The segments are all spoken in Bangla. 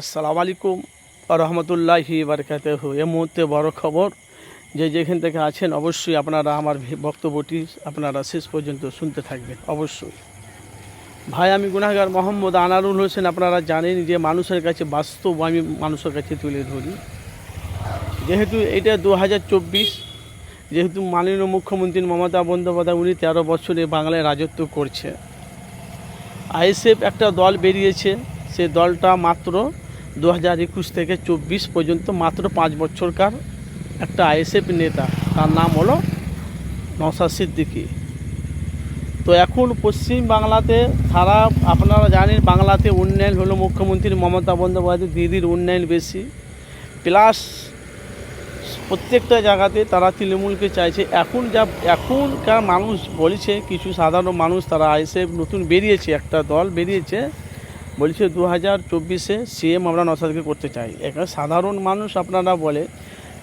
আসসালামু আলাইকুম রহমতুল্লাহি বারকাতেহ। এ মুহূর্তে বড় খবর, যে যেখান থেকে আছেন অবশ্যই আপনারা আমার বক্তব্যটি আপনারা শেষ পর্যন্ত শুনতে থাকবেন, অবশ্যই। ভাই, আমি গুনাগার মোহাম্মদ আনারুল হোসেন, আপনারা জানেন যে মানুষের কাছে বাস্তব, আমি মানুষের কাছে তুলে ধরি। যেহেতু এটা দু হাজার চব্বিশ, যেহেতু মাননীয় মুখ্যমন্ত্রী মমতা বন্দ্যোপাধ্যায়, উনি তেরো বছরে বাংলায় রাজত্ব করছে। আইএসএফ একটা দল বেরিয়েছে, সে দলটা মাত্র দু হাজার একুশ থেকে চব্বিশ পর্যন্ত মাত্র পাঁচ বছরকার একটা আইএসএফ নেতা। তার নাম হলো নওশাদ সিদ্দিকি। তো এখন পশ্চিম বাংলাতে সারা আপনারা জানেন বাংলাতে উন্নয়ন হলো মুখ্যমন্ত্রী মমতা বন্দ্যোপাধ্যায় দিদির উন্নয়ন বেশি। প্লাস প্রত্যেকটা জায়গাতে তারা তৃণমূলকে চাইছে। এখন যা, এখনকার মানুষ বলেছে, কিছু সাধারণ মানুষ, তারা আইএসএফ নতুন বেরিয়েছে, একটা দল বেরিয়েছে। বলছে দু হাজার চব্বিশে সিএম আমরা নসাদকে করতে চাই। এখানে সাধারণ মানুষ আপনারা বলে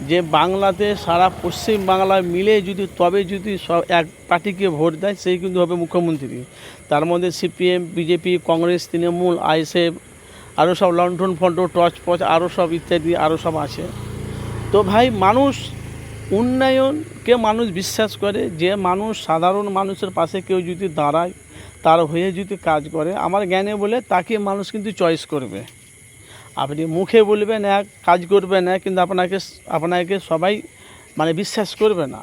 যে বাংলাতে সারা পশ্চিম বাংলা মিলে যদি, তবে যদি সব এক পার্টিকে ভোট দেয়, সেই কিন্তু হবে মুখ্যমন্ত্রী। তার মধ্যে CPM BJP Congress, Trinamool ISF আরও সব লন্ঠন ফন্ট টর্চ পচ আরও সব ইত্যাদি আরও সব আছে। তো ভাই, মানুষ উন্নয়নকে মানুষ বিশ্বাস করে যে মানুষ সাধারণ মানুষের পাশে কেউ যদি দাঁড়ায় তার হয়ে যদি কাজ করে, আমার জ্ঞানে বলে তাকে মানুষ কিন্তু চয়েস করবে। আপনি মুখে বলবেন এক কাজ করবেন এক কিন্তু আপনাকে আপনাকে সবাই মানে বিশ্বাস করবে না।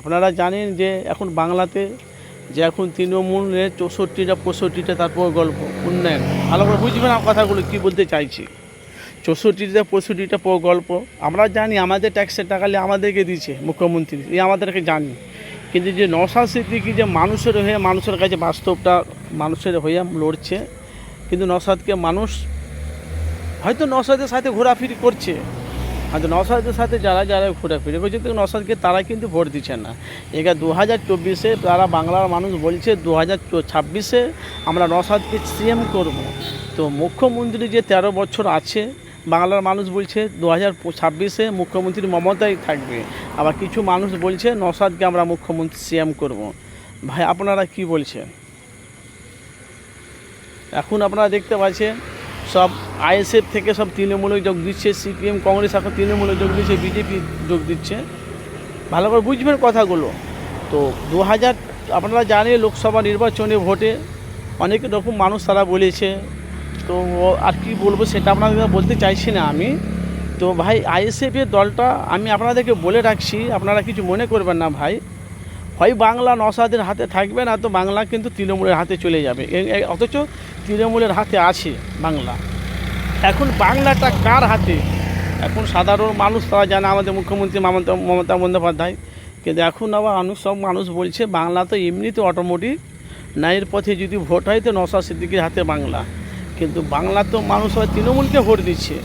আপনারা জানেন যে এখন বাংলাতে যে এখন তৃণমূলের চৌষট্টিটা, পঁয়ষট্টিটা, তারপর গল্প, উন্নয়ন। ভালো করে বুঝবেন না কথাগুলো কী বলতে চাইছি। চৌষট্টিটা, পঁয়ষট্টিটা গল্প। আমরা জানি আমাদের ট্যাক্সের টাকালে আমাদেরকে দিচ্ছে মুখ্যমন্ত্রী। এই আমাদেরকে জানি। কিন্তু যে নশা সিদ্দিকি যে মানুষের হয়ে, মানুষের কাছে বাস্তবটা মানুষের হয়ে লড়ছে, কিন্তু নসাদকে মানুষ হয়তো নসাদের সাথে ঘোরাফিরি করছে, হয়তো নসাদের সাথে যারা যারা ঘোরাফিরি করছে তো নসাদকে তারা কিন্তু ভোট দিচ্ছে না। এটা দু হাজার চব্বিশে তারা বাংলার মানুষ বলছে দু হাজার ছাব্বিশে আমরা নসাদকে সিএম করব। তো মুখ্যমন্ত্রী যে তেরো বছর আছে বাংলার মানুষ বলছে দু হাজার ছাব্বিশে মুখ্যমন্ত্রী মমতাই থাকবে। আবার কিছু মানুষ বলছে নসাদকে আমরা মুখ্যমন্ত্রী সিএম করব। ভাই, আপনারা কি বলছেন? এখন আপনারা দেখতে পাচ্ছেন, সব আইএসএফ থেকে সব তৃণমূলে যোগ দিচ্ছে, সিপিএম, কংগ্রেস এখন তৃণমূলে যোগ দিচ্ছে, বিজেপি যোগ দিচ্ছে। ভালো করে বুঝবেন কথাগুলো। তো দু হাজার, আপনারা জানেন লোকসভা নির্বাচনে ভোটে অনেক রকম মানুষ তারা বলেছে তো আর কি বলব সেটা আপনাদের বলতে চাইছি না আমি। তো ভাই আইএসএফের দলটা আমি আপনাদেরকে বলে রাখছি, আপনারা কিছু মনে করবেন না ভাই। হয় বাংলা নসাদের হাতে থাকবে না, তো বাংলা কিন্তু তৃণমূলের হাতে চলে যাবে। অথচ তৃণমূলের হাতে আছে বাংলা। এখন বাংলাটা কার হাতে? এখন সাধারণ মানুষ, তারা জানে আমাদের মুখ্যমন্ত্রী মমতা মমতা বন্দ্যোপাধ্যায়। কিন্তু এখন আবার মানুষ সব মানুষ বলছে, বাংলা তো এমনিতে অটোমেটিক ন্যায়ের পথে যদি ভোট হয়, তো নশা সিদ্দিকির হাতে বাংলা। কিন্তু বাংলা তো মানুষ হয় তৃণমূলকে ভোট দিচ্ছে।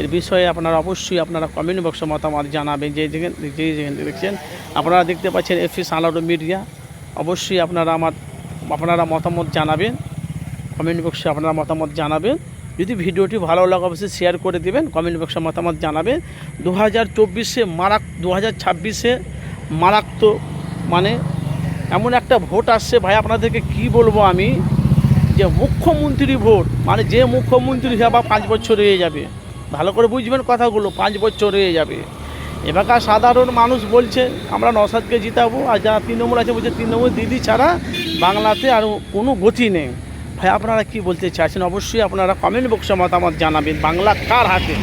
এর বিষয়ে আপনারা অবশ্যই আপনারা কমেন্ট বক্সে মতামত জানাবেন। যে যে যেখানে দেখছেন, আপনারা দেখতে পাচ্ছেন এফি সালাডো মিডিয়া। অবশ্যই আপনারা আমার আপনারা মতামত জানাবেন। কমেন্ট বক্সে আপনারা মতামত জানাবেন। যদি ভিডিওটি ভালো লাগে, অবশ্যই শেয়ার করে দেবেন। কমেন্ট বক্সে মতামত জানাবেন। দু হাজার চব্বিশে মারাক দু হাজার ছাব্বিশে মারাত্মক মানে এমন একটা ভোট আসছে। ভাই, আপনাদেরকে কি বলব আমি? যে মুখ্যমন্ত্রী ভোট মানে যে মুখ্যমন্ত্রী হিসাবে পাঁচ বছর রয়ে যাবে। ভালো করে বুঝবেন কথাগুলো, পাঁচ বছর রয়ে যাবে। এবারকার সাধারণ মানুষ বলছে, আমরা নসাদকে জিতাবো, আর যারা তৃণমূল আছে বলছে, তৃণমূল দিদি ছাড়া বাংলাতে আর কোনো গতি নেই। ভাই, আপনারা কি বলতে চাইছেন? অবশ্যই আপনারা কমেন্ট বক্সে মতামত জানাবেন। বাংলা কার হাতে?